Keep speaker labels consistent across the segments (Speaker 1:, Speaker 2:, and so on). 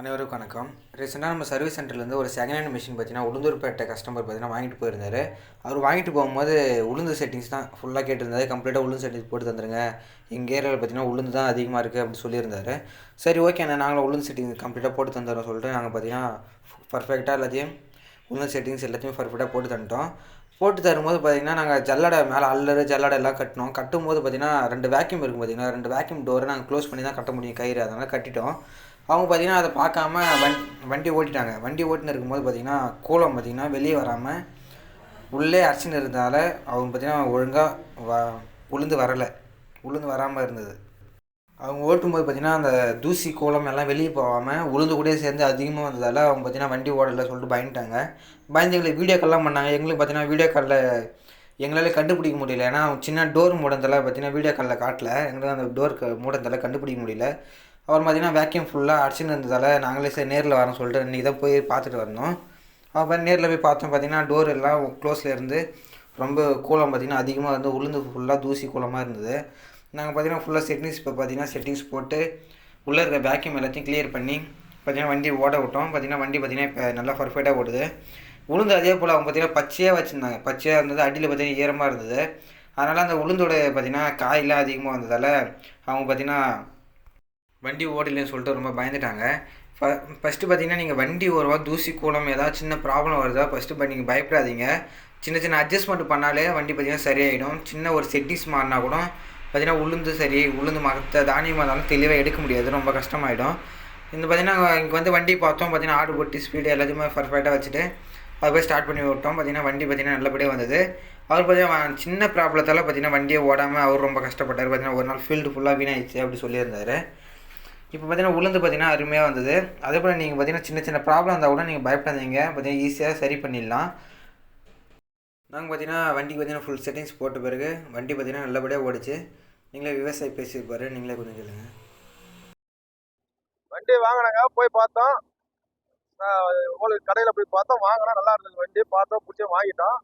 Speaker 1: அனைவருக்கும் வணக்கம். ரீசெண்டாக நம்ம சர்வீஸ் சென்டர்லேருந்து ஒரு செகண்ட் ஹேண்ட் மிஷின் பார்த்தீங்கன்னா உளுந்தூர்பேட்டை கஸ்டமர் பார்த்தீங்கன்னா வாங்கிட்டு போயிருந்தாரு. அவர் வாங்கிட்டு போகும்போது உளுந்து செட்டிங்ஸ் தான் ஃபுல்லாக கேட்டிருந்தாரு. கம்ப்ளீட்டாக உளுந்து செட்டிங்ஸ் போட்டு தந்துருங்க. எங்கள் ஏரியாவில் பார்த்தீங்கன்னா உளுந்து தான் அதிகமாக இருக்குது அப்படின்னு சொல்லியிருந்தார். சரி ஓகே அண்ணா நாங்களும் உளுந்து செட்டிங் கம்ப்ளீட்டாக போட்டு தந்துடுறோம் சொல்லிட்டு நாங்கள் பார்த்தீங்கன்னா பர்ஃபெக்டாக எல்லாத்தையும் உளுந்து செட்டிங்ஸ் எல்லாத்தையும் பர்ஃபெக்டாக போட்டு தந்துட்டோம். போட்டு தரும்போது பார்த்தீங்கன்னா நாங்கள் ஜல்லடை மேலே அல்லறு ஜல்லடை எல்லாம் கட்டினோம். கட்டும்போது பார்த்தீங்கன்னா ரெண்டு வேக்யூம் இருக்கும் பார்த்தீங்கன்னா ரெண்டு வேக்யூம் டோரை நாங்கள் க்ளோஸ் பண்ணி தான் கட்ட முடியும் கயிறு. அதனால் கட்டிட்டோம். அவங்க பார்த்திங்கன்னா அதை பார்க்காம வண் வண்டி ஓட்டிட்டாங்க. வண்டி ஓட்டின்னு இருக்கும்போது பார்த்திங்கன்னா கூலம் பார்த்தீங்கன்னா வெளியே வராமல் உள்ளே அரைச்சின்னு இருந்ததால் அவங்க பார்த்திங்கன்னா ஒழுங்காக வ உளுந்து வரலை. உளுந்து வராமல் இருந்தது. அவங்க ஓட்டும்போது பார்த்திங்கன்னா அந்த தூசி கோலம் எல்லாம் வெளியே போகாமல் உளுந்து கூட சேர்ந்து அதிகமாக வந்ததால் அவங்க பார்த்தீங்கன்னா வண்டி ஓடலை சொல்லிட்டு பயந்துட்டாங்க. பயந்து எங்களுக்கு வீடியோ கால்லாம் பண்ணாங்க. எங்களுக்கு பார்த்தீங்கன்னா வீடியோ காலில் எங்களால் கண்டுபிடிக்க முடியல. ஏன்னா அவங்க சின்ன டோர் மூடந்தெல்லாம் பார்த்தீங்கன்னா வீடியோ காலில் காட்டல. எங்களால் அந்த டோர் மூடந்தெல்லாம் கண்டுபிடிக்க முடியல. அப்புறம் பார்த்தீங்கன்னா வேக்யூம் ஃபுல்லாக அடிச்சுன்னு இருந்ததால் நாங்களே சரி நேரில் வரோம் சொல்லிட்டு இன்றைக்கி தான் போய் பார்த்துட்டு வந்தோம். அப்புறம் நேரில் போய் பார்த்தோம் பார்த்தீங்கன்னா டோர் எல்லாம் க்ளோஸில் இருந்து ரொம்ப கூலம் பார்த்திங்கன்னா அதிகமாக வந்து உளுந்து ஃபுல்லாக தூசி கூலமாக இருந்தது. நாங்கள் பார்த்தீங்கன்னா ஃபுல்லாக செட்டிங்ஸ் இப்போ பார்த்தீங்கன்னா செட்டிங்ஸ் போட்டு உள்ளே இருக்க வேக்யூம் எல்லாத்தையும் கிளியர் பண்ணி பார்த்தீங்கன்னா வண்டி ஓட விட்டோம். பார்த்தீங்கன்னா வண்டி பார்த்தீங்கன்னா இப்போ நல்லா பர்ஃபெக்டாக ஓடுது. உளுந்து அதே போல் அவங்க பார்த்தீங்கன்னா பச்சையாக வச்சுருந்தாங்க. பச்சையாக இருந்தது அடியில் பார்த்தீங்கன்னா ஈரமாக இருந்தது. அதனால் அந்த உளுந்தோட பார்த்திங்கன்னா காயெல்லாம் அதிகமாக வந்ததால் அவங்க பார்த்திங்கன்னா வண்டி ஓடலன்னு சொல்லிட்டு ரொம்ப பயந்துட்டாங்க. ஃப ஃபஸ்ட்டு பார்த்தீங்கன்னா நீங்கள் வண்டி ஓடுவா தூசி கூலம் ஏதாவது சின்ன ப்ராப்ளம் வருதா ஃபஸ்ட்டு இப்போ நீங்கள் பயப்படாதீங்க. சின்ன சின்ன அட்ஜஸ்ட்மெண்ட் பண்ணாலே வண்டி பார்த்தீங்கன்னா சரியாயிடும். சின்ன ஒரு செட்டிங்ஸ் மாறினா கூட பார்த்தீங்கன்னா உளுந்து சரி உளுந்து மற்ற தானியமாக இருந்தாலும் தெளிவாக எடுக்க முடியாது. ரொம்ப கஷ்டமாயிடும். இந்த பார்த்தீங்கன்னா இங்கே வந்து வண்டி பார்த்தோம். பார்த்தீங்கன்னா ஆடு போட்டு ஸ்பீடு எல்லாத்தையுமே பர்ஃபெக்டாக வச்சுட்டு அது போய் ஸ்டார்ட் பண்ணி விட்டோம். பார்த்தீங்கன்னா வண்டி பார்த்தீங்கன்னா நல்லபடியாக வந்தது. அவர் பார்த்தீங்கன்னா சின்ன ப்ராப்ளத்தால் பார்த்தீங்கன்னா வண்டியை ஓடாமல் அவர் ரொம்ப கஷ்டப்பட்டார். பார்த்தீங்கன்னா ஒரு நாள் ஃபீல்டு ஃபுல்லாக வீணாயிடுச்சு அப்படி சொல்லியிருந்தாரு. இப்போ பார்த்தீங்கன்னா உளுந்து பார்த்தீங்கன்னா அருமையாக வந்தது. அதே போல் நீங்கள் பார்த்தீங்கன்னா சின்ன சின்ன ப்ராப்ளம் இருந்தால் கூட நீங்கள் பயப்படாதீங்க. பார்த்தீங்கன்னா ஈஸியாக சரி பண்ணிடலாம். நாங்கள் பார்த்தீங்கன்னா வண்டிக்கு பார்த்தீங்கன்னா ஃபுல் செட்டிங்ஸ் போட்ட பிறகு வண்டி பார்த்தீங்கன்னா நல்லபடியாக ஓடிச்சு. நீங்களே விவசாயி பேசியிருப்பாரு நீங்களே கொஞ்சம் சொல்லுங்கள்
Speaker 2: வண்டி வாங்கினாங்க. போய் பார்த்தோம். உங்களுக்கு கடையில் போய் பார்த்தோம். வாங்கினா நல்லா இருந்தது வண்டி. பார்த்தோம் பிடிச்சி வாங்கிட்டோம்.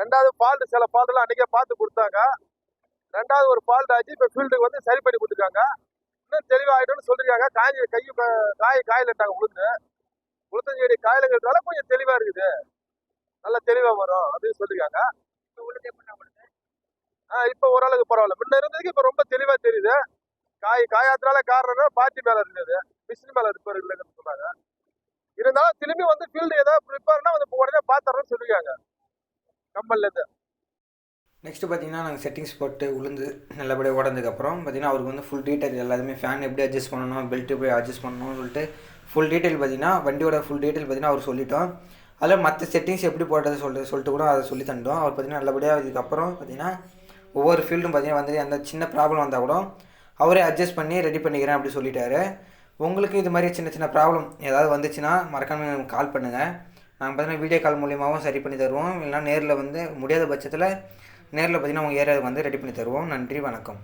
Speaker 2: ரெண்டாவது ஃபால்ட்டு சில ஃபால்ட்டுலாம் அன்றைக்கே பார்த்து கொடுத்தாங்க. ரெண்டாவது ஒரு ஃபால்ட் ஆச்சு. இப்போ ஃபீல்டுக்கு வந்து சரி பண்ணி கொடுத்துருக்காங்க. இன்னும் தெளிவாகிடும்னு சொல்லியிருக்காங்க காய் கை காய் காயிலட்டாங்க உளுந்து. உளுத்தஞ்செடி காயிலுங்கிறதால கொஞ்சம் தெளிவாக இருக்குது. நல்லா தெளிவாக வரும் அப்படின்னு சொல்லியிருக்காங்க இப்போ ஓரளவுக்கு பரவாயில்ல. முன்ன இருந்ததுக்கு இப்போ ரொம்ப தெளிவாக தெரியுது. காய் காயாத்தினால காரணம் பாட்டி மேலே இருந்தது. மிஷின் மேலே ரிப்பேர் இல்லைன்னு சொன்னாங்க. இருந்தாலும் திரும்பி வந்து ஃபீல்டு ஏதாவது ரிப்பேர்னா வந்து உடனே பார்த்துறோம்னு சொல்லியிருக்காங்க கம்பெனிலேருந்து
Speaker 1: நெக்ஸ்ட்டு பார்த்தீங்கன்னா நாங்கள் செட்டிங்ஸ் போட்டு உளுந்து நல்லபடியாக ஓடனதுக்கப்புறம் பார்த்தீங்கன்னா அவருக்கு வந்து ஃபுல் டீட்டெயில் எல்லாத்துமே ஃபேன் எப்படி அட்ஜஸ்ட் பண்ணணும் பெல்ட் எப்படி அட்ஜஸ்ட் பண்ணணும்னு சொல்லிட்டு ஃபுல் டீட்டெயில் பார்த்தீங்கன்னா வண்டியோட ஃபுல் டீட்டெயில் பார்த்தீங்கன்னா அவர் சொல்லிட்டோம். அதில் மற்ற செட்டிங்ஸ் எப்படி போட்டது சொல்லிட்டு சொல்லிட்டு கூட அதை சொல்லி தந்தோம் அவர் பார்த்தீங்கன்னா நல்லபடியாக இதுக்கப்புறம் பார்த்தீங்கன்னா ஒவ்வொரு ஃபீல்டும் பார்த்தீங்கன்னா வந்து அந்த சின்ன ப்ராப்ளம் வந்தால் கூட அவரே அட்ஜஸ்ட் பண்ணி ரெடி பண்ணிக்கிறேன் அப்படி சொல்லிட்டாரு. உங்களுக்கு இது மாதிரி சின்ன சின்ன ப்ராப்ளம் ஏதாவது வந்துச்சுன்னா மறக்காமல் கால் பண்ணுங்கள் நாங்கள் பார்த்தீங்கன்னா வீடியோ கால் மூலியமாகவும் சரி பண்ணி தருவோம். இல்லைனா நேரில் வந்து முடியாத பட்சத்தில் நேரில் பார்த்தீங்கன்னா உங்கள் ஏரியாவுக்கு வந்து ரெடி பண்ணி தருவோம். நன்றி வணக்கம்.